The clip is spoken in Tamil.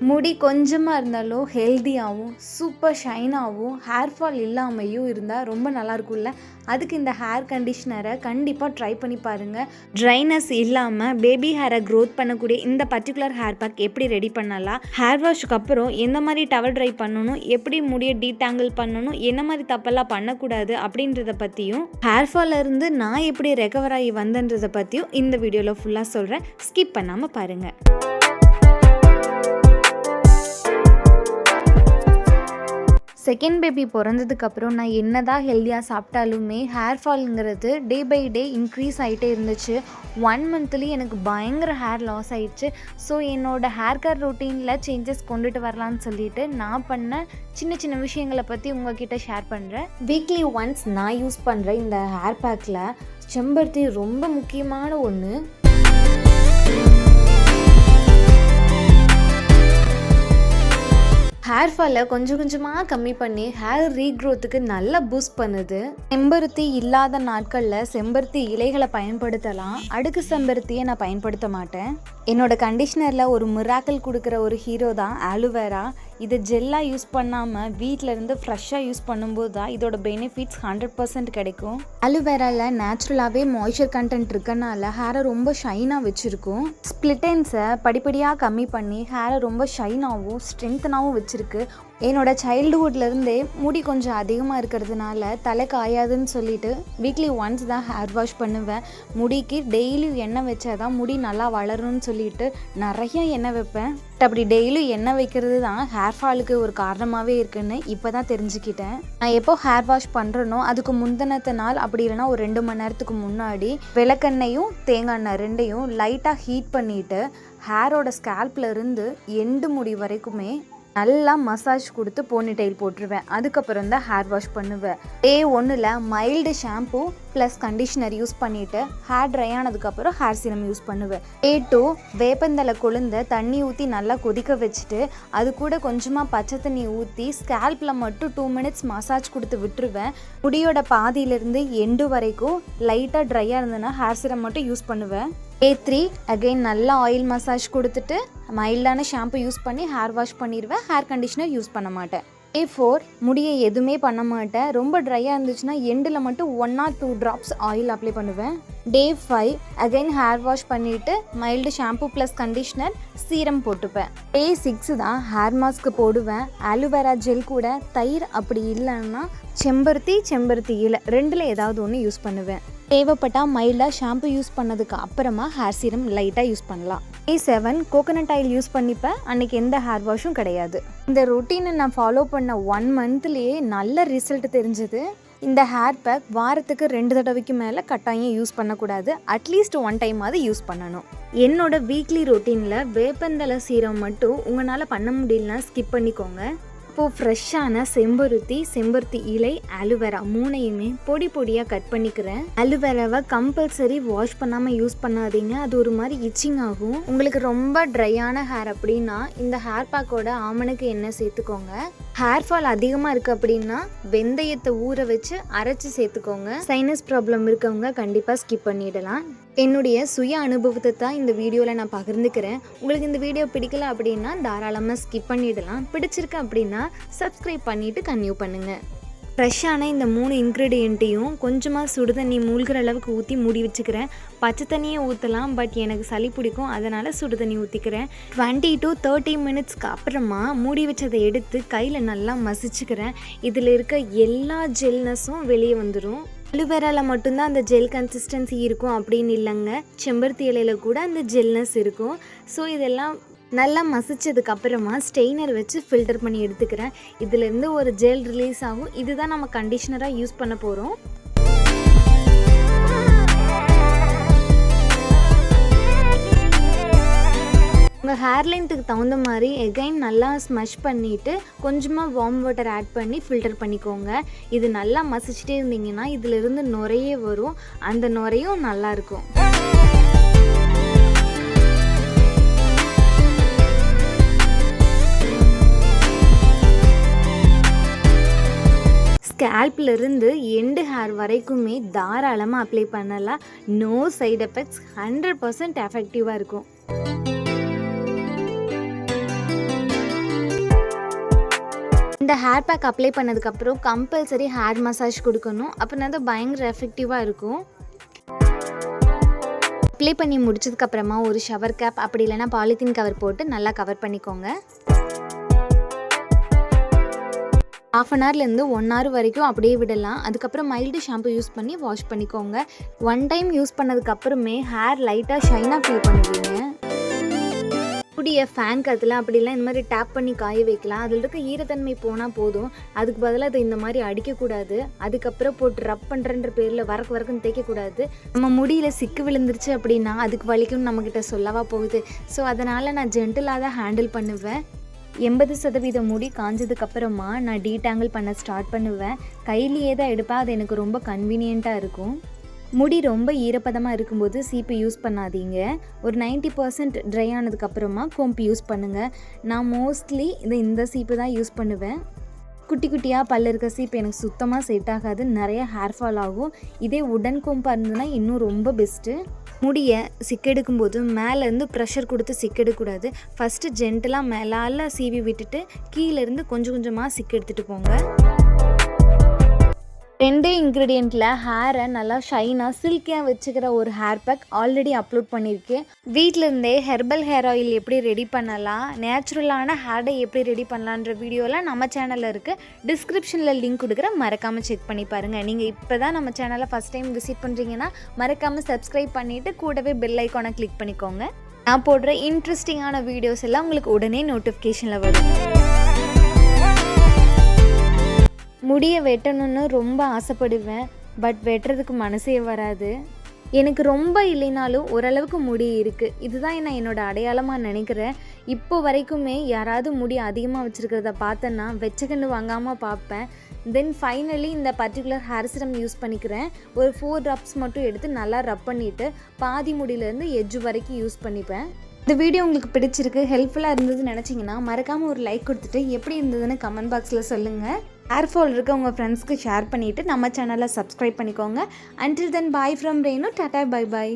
முடி கொஞ்சமாக இருந்தாலும் ஹெல்த்தியாகவும் சூப்பர் ஷைனாகவும் ஹேர் ஃபால் இல்லாமையும் இருந்தால் ரொம்ப நல்லாயிருக்கும்ல அதுக்கு இந்த ஹேர் கண்டிஷ்னரை கண்டிப்பாக ட்ரை பண்ணி பாருங்கள் ட்ரைனஸ் இல்லாமல் பேபி ஹேரை க்ரோத் பண்ணக்கூடிய இந்த பர்டிகுலர் ஹேர் பேக் எப்படி ரெடி பண்ணலாம் ஹேர் வாஷ்க்கு அப்புறம் எந்த மாதிரி டவல் ட்ரை பண்ணணும் எப்படி முடியை டீடாங்கிள் பண்ணணும் என்ன மாதிரி தப்பெல்லாம் பண்ணக்கூடாது அப்படின்றத பற்றியும் ஹேர் ஃபால்ல இருந்து நான் எப்படி ரெக்கவர் ஆகி வந்தேன்றதை பற்றியும் இந்த வீடியோவில் ஃபுல்லாக சொல்கிறேன் ஸ்கிப் பண்ணாமல் பாருங்கள் செகண்ட் பேபி பிறந்ததுக்கப்புறம் நான் என்ன தான் ஹெல்த்தியாக சாப்பிட்டாலுமே ஹேர் ஃபால்ங்கிறது டே பை டே இன்க்ரீஸ் ஆகிட்டே இருந்துச்சு. ஒன் மந்த்லேயே எனக்கு பயங்கர ஹேர் லாஸ் ஆகிடுச்சு ஸோ என்னோடய ஹேர் கேர் ரொட்டீனில் சேஞ்சஸ் கொண்டுட்டு வரலான்னு சொல்லிட்டு நான் பண்ண சின்ன சின்ன விஷயங்களை பற்றி உங்ககிட்ட ஷேர் பண்ணுறேன் வீக்லி ஒன்ஸ் நான் யூஸ் பண்ணுற இந்த ஹேர் பேக்கில் செம்பருத்தி ரொம்ப முக்கியமான ஒன்று ஹேர் ஃபாலை கொஞ்சம் கொஞ்சமாக கம்மி பண்ணி ஹேர் ரீக்ரோத்துக்கு நல்லா பூஸ்ட் பண்ணுது. செம்பருத்தி இல்லாத நாட்களில் செம்பருத்தி இலைகளை பயன்படுத்தலாம். அடுக்கு செம்பருத்தியை நான் பயன்படுத்த மாட்டேன். என்னோட கண்டிஷ்னரில் ஒரு மிராக்கல் கொடுக்குற ஒரு ஹீரோ தான் ஆலுவேரா இதை ஜெல்லாக யூஸ் பண்ணாமல் வீட்டில் இருந்து ஃப்ரெஷ்ஷாக யூஸ் பண்ணும்போது தான் இதோட பெனிஃபிட்ஸ் ஹண்ட்ரட் பர்சன்ட் கிடைக்கும். அலுவேராவில் நேச்சுரலாகவே மாய்ஸ்சர் கண்டென்ட் இருக்கனால ஹேரை ரொம்ப ஷைனாக வச்சுருக்கும். ஸ்ப்ளிட்டன்ஸை படிப்படியாக கம்மி பண்ணி ஹேரை ரொம்ப ஷைனாகவும் ஸ்ட்ரென்த்தனாகவும் வச்சுருக்கு. என்னோட சைல்டுஹுட்லேருந்தே முடி கொஞ்சம் அதிகமாக இருக்கிறதுனால தலை காயாதுன்னு சொல்லிட்டு வீக்லி ஒன்ஸ் தான் ஹேர் வாஷ் பண்ணுவேன். முடிக்கு டெய்லியும் எண்ணெய் வச்சா தான் முடி நல்லா வளரும்னு சொல்லிட்டு நிறைய எண்ணெய் வைப்பேன். அப்படி டெய்லி எண்ணெய் வைக்கிறது தான் ஹேர் ஃபாலுக்கு ஒரு காரணமாகவே இருக்குன்னு இப்போ தான் தெரிஞ்சுக்கிட்டேன். நான் எப்போ ஹேர் வாஷ் பண்ணுறனோ அதுக்கு முந்தினத்த நாள் அப்படி இல்லைன்னா ஒரு ரெண்டு மணி நேரத்துக்கு முன்னாடி விளக்கெண்ணையும் தேங்காய் எண்ணெய் ரெண்டையும் லைட்டாக ஹீட் பண்ணிவிட்டு ஹேரோட ஸ்கேல்ப்லேருந்து எண்டு முடி வரைக்குமே நல்லா மசாஜ் கொடுத்து போனி டைல் போட்டுருவேன். அதுக்கப்புறம் தான் ஹேர் வாஷ் பண்ணுவேன். டே ஒன்றில் mild shampoo plus conditioner use பண்ணிவிட்டு ஹேர் ட்ரை ஆனதுக்கப்புறம் ஹேர் சீரம் யூஸ் பண்ணுவேன். டே டூ வேப்பந்தலை கொழுந்த தண்ணி ஊற்றி நல்லா கொதிக்க வச்சுட்டு அது கூட கொஞ்சமாக பச்சை தண்ணி ஊற்றி ஸ்கேல்பில் மட்டும் டூ மினிட்ஸ் மசாஜ் கொடுத்து விட்டுருவேன். முடியோட பாதியிலேருந்து எண்டு வரைக்கும் லைட்டாக ட்ரையாக இருந்ததுன்னா ஹேர் சீரம் மட்டும் யூஸ் பண்ணுவேன். டே த்ரீ அகைன் நல்லா ஆயில் மசாஜ் கொடுத்துட்டு மைல்டான ஷாம்பு யூஸ் பண்ணி ஹேர் வாஷ் பண்ணிடுவேன் ஹேர் கண்டிஷ்னர் யூஸ் பண்ண மாட்டேன். டே ஃபோர் முடியை எதுவுமே பண்ண மாட்டேன். ரொம்ப ட்ரையாக இருந்துச்சுன்னா எண்டில் மட்டும் one or two drops oil apply பண்ணுவேன். Day five again hair wash பண்ணிவிட்டு mild shampoo plus conditioner serum போட்டுப்பேன். டே சிக்ஸ் தான் ஹேர் மாஸ்க்கு போடுவேன். ஆலோவேரா ஜெல் கூட தயிர் அப்படி இல்லைன்னா செம்பருத்தி செம்பருத்தி இலை ரெண்டில் ஏதாவது ஒன்று யூஸ் பண்ணுவேன். தேவைப்பட்டால் மைல்டாக ஷாம்பு யூஸ் பண்ணதுக்கு அப்புறமா ஹேர் சீரம் லைட்டாக யூஸ் பண்ணலாம். Day seven coconut oil use பண்ணிப்பேன் அன்றைக்கி எந்த ஹேர் வாஷும் கிடையாது. இந்த ரொட்டீனை நான் ஃபாலோ பண்ண ஒன் மந்த்லேயே நல்ல ரிசல்ட் தெரிஞ்சது. இந்த ஹேர் பேக் வாரத்துக்கு ரெண்டு தடவைக்கு மேலே கட்டாயம் யூஸ் பண்ணக்கூடாது. அட்லீஸ்ட் ஒன் டைம் அது யூஸ் பண்ணணும். என்னோட வீக்லி ரொட்டீனில் வேப்பந்தலை சீரம் மட்டும் உங்களால் பண்ண முடியலன்னா ஸ்கிப் பண்ணிக்கோங்க. இப்போது ஃப்ரெஷ்ஷான செம்பருத்தி செம்பருத்தி இலை அலுவேரா மூணையுமே பொடி பொடியாக கட் பண்ணிக்கிறேன். அலுவேராவை கம்பல்சரி வாஷ் பண்ணாமல் யூஸ் பண்ணாதீங்க. அது ஒரு மாதிரி இச்சிங் ஆகும். உங்களுக்கு ரொம்ப ட்ரையான ஹேர் அப்படின்னா இந்த ஹேர் பேக்கோட ஆமனுக்கு எண்ணெய் சேர்த்துக்கோங்க. ஹேர் ஃபால் அதிகமாக இருக்குது அப்படின்னா வெந்தயத்தை ஊற வச்சு அரைச்சி சேர்த்துக்கோங்க. சைனஸ் ப்ராப்ளம் இருக்கவங்க கண்டிப்பாக ஸ்கிப் பண்ணிடலாம். என்னுடைய சுய அனுபவத்தை தான் இந்த வீடியோவில் நான் பகிர்ந்துக்கிறேன். உங்களுக்கு இந்த வீடியோ பிடிக்கல அப்படின்னா தாராளமாக ஸ்கிப் பண்ணிடலாம். பிடிச்சிருக்கு அப்படின்னா சப்ஸ்கிரைப் பண்ணிவிட்டு கன்டினியூ பண்ணுங்கள் ஃப்ரெஷ்ஷான இந்த மூணு இன்க்ரீடியண்ட்டையும் கொஞ்சமாக சுடு தண்ணி மூழ்கிற அளவுக்கு ஊற்றி மூடி வச்சுக்கிறேன். பச்சை தண்ணியை ஊற்றலாம் பட் எனக்கு சளி பிடிக்கும் அதனால் சுடு தண்ணி ஊற்றிக்கிறேன் டுவெண்ட்டி டு தேர்ட்டி மினிட்ஸ்க்கு அப்புறமா மூடி வச்சதை எடுத்து கையில் நல்லா மசிச்சுக்கிறேன். இதில் இருக்க எல்லா ஜெல்னஸும் வெளியே வந்துடும் அலுவேராவில் மட்டும்தான் அந்த ஜெல் கன்சிஸ்டன்சி இருக்கும் அப்படின்னு இல்லைங்க. செம்பருத்தி இலையில கூட அந்த ஜெல்னஸ் இருக்கும். ஸோ இதெல்லாம் நல்லா மசிச்சதுக்கு அப்புறமா ஸ்டெய்னர் வச்சு ஃபில்டர் பண்ணி எடுத்துக்கிறேன். இதுலேருந்து ஒரு ஜெல் ரிலீஸ் ஆகும். இதுதான் நம்ம கண்டிஷ்னராக யூஸ் பண்ண போகிறோம் உங்கள் ஹேர் லென்த்துக்கு தகுந்த மாதிரி எகைன் நல்லா ஸ்மஷ் பண்ணிவிட்டு கொஞ்சமாக வார்ம் வாட்டர் ஆட் பண்ணி ஃபில்டர் பண்ணிக்கோங்க. இது நல்லா மசிச்சுட்டே இருந்தீங்கன்னா இதிலிருந்து நுரையே வரும். அந்த நுரையும் நல்லாயிருக்கும் ஸ்கேல்ப்ல எண்டு ஹேர் வரைக்குமே தாராளமாக அப்ளை பண்ணலாம். No side effects hundred percent எஃபெக்டிவாக இருக்கும். இந்த ஹேர் பேக் அப்ளை பண்ணதுக்கப்புறம் கம்பல்சரி ஹேர் மசாஜ் கொடுக்கணும். அப்படின்னா தான் பயங்கர எஃபெக்டிவாக இருக்கும். அப்ளை பண்ணி முடிச்சதுக்கப்புறமா ஒரு ஷவர் கேப் அப்படி இல்லைன்னா பாலித்தீன் கவர் போட்டு நல்லா கவர் பண்ணிக்கோங்க. ஆஃப் அன் ஹவர்லேருந்து ஒன் ஹவர் வரைக்கும் அப்படியே விடலாம். அதுக்கப்புறம் மைல்டு ஷாம்பு யூஸ் பண்ணி வாஷ் பண்ணிக்கோங்க. ஒன் டைம் யூஸ் பண்ணதுக்கப்புறமே ஹேர் லைட்டாக ஷைனாக ஃபீல் பண்ணுவீங்க. முடிய ஃபேன் கத்தில் அப்படிலாம் இந்த மாதிரி டேப் பண்ணி காய வைக்கலாம். அதில் இருக்க ஈரத்தன்மை போனால் போதும். அதுக்கு பதிலாக அதை இந்த மாதிரி அடிக்கக்கூடாது. அதுக்கப்புறம் போட்டு ரப் பண்ணுறன்ற பேரில் வரக்கு வரக்குன்னு தேய்க்கக்கூடாது நம்ம முடியில் சிக்கு விழுந்துருச்சு அப்படின்னா அதுக்கு வலிக்கும்னு நம்மக்கிட்ட சொல்லவா போகுது. ஸோ அதனால் நான் ஜென்டிலாக தான் ஹேண்டில் பண்ணுவேன். எண்பது சதவீத முடி காஞ்சதுக்கப்புறமா நான் டீடாங்கிள் பண்ண ஸ்டார்ட் பண்ணுவேன். கையிலேயே தான் எடுப்பேன். அது எனக்கு ரொம்ப கன்வீனியண்ட்டாக இருக்கும். முடி ரொம்ப ஈரப்பதமாக இருக்கும்போது சீப்பு யூஸ் பண்ணாதீங்க. ஒரு 90% பர்சன்ட் ட்ரை ஆனதுக்கப்புறமா கோம்பு யூஸ் பண்ணுங்கள் நான் மோஸ்ட்லி இந்த இந்த சீப்பு தான் யூஸ் பண்ணுவேன். குட்டி குட்டியாக பல்ல இருக்க சீப்பு எனக்கு சுத்தமாக செட் ஆகாது. நிறைய ஹேர் ஃபால் ஆகும். இதே உடன் கோம்பாக இருந்ததுன்னா இன்னும் ரொம்ப பெஸ்ட்டு முடியை சிக்கெடுக்கும்போது மேலேருந்து ப்ரெஷர் கொடுத்து சிக்கெடுக்கூடாது ஃபஸ்ட்டு ஜென்டலாக மேலால் சீவி விட்டுட்டு கீழேருந்து கொஞ்சம் கொஞ்சமாக சிக்கெடுத்துட்டு போங்க. ரெண்டே இன்க்ரீடியண்ட்டில் ஹேரை நல்லா ஷைனாக சில்கியாக வச்சுக்கிற ஒரு ஹேர் பேக் ஆல்ரெடி அப்லோட் பண்ணியிருக்கேன் வீட்டிலேருந்தே ஹெர்பல் ஹேர் ஆயில் எப்படி ரெடி பண்ணலாம் நேச்சுரலான ஹேரை எப்படி ரெடி பண்ணலான்ற வீடியோலாம் நம்ம சேனலில் இருக்குது டிஸ்கிரிப்ஷனில் லிங்க் கொடுக்குற மறக்காமல் செக் பண்ணி பாருங்கள் நீங்கள் இப்போ தான் நம்ம சேனலை ஃபஸ்ட் டைம் விசிட் பண்ணுறீங்கன்னா மறக்காமல் சப்ஸ்கிரைப் பண்ணிவிட்டு கூடவே பெல் ஐக்கானை கிளிக் பண்ணிக்கோங்க. நான் போடுற இன்ட்ரெஸ்டிங்கான வீடியோஸ் எல்லாம் உங்களுக்கு உடனே நோட்டிஃபிகேஷனில் வரும். முடியை வெட்டணும்னு ரொம்ப ஆசைப்படுவேன். பட் வெட்டுறதுக்கு மனசே வராது. எனக்கு ரொம்ப இல்லைனாலும் ஓரளவுக்கு முடி இருக்குது இதுதான் நான் என்னோட அடையாளமாக நினைக்கிறேன். இப்போ வரைக்குமே யாராவது முடி அதிகமாக வச்சுருக்கிறத பார்த்தேன்னா வெச்சக்கண்டு வாங்காமல் பார்ப்பேன். தென் ஃபைனலி இந்த பர்டிகுலர் ஹேர் சிரம் யூஸ் பண்ணிக்கிறேன். ஒரு ஃபோர் ட்ரப்ஸ் மட்டும் எடுத்து நல்லா ரப் பண்ணிவிட்டு பாதி முடியிலேருந்து எஜ்ஜு வரைக்கும் யூஸ் பண்ணிப்பேன். இந்த வீடியோ உங்களுக்கு பிடிச்சிருக்கு ஹெல்ப்ஃபுல்லாக இருந்ததுன்னு நினச்சிங்கன்னா மறக்காமல் ஒரு லைக் கொடுத்துட்டு எப்படி இருந்ததுன்னு கமெண்ட் பாக்ஸில் சொல்லுங்கள் ஹேர் ஃபால் இருக்க உங்கள் ஃப்ரெண்ட்ஸ்க்கு ஷேர் பண்ணிவிட்டு நம்ம சேனலை சப்ஸ்கிரைப் பண்ணிக்கோங்க. Until then bye from Rainu tata bye bye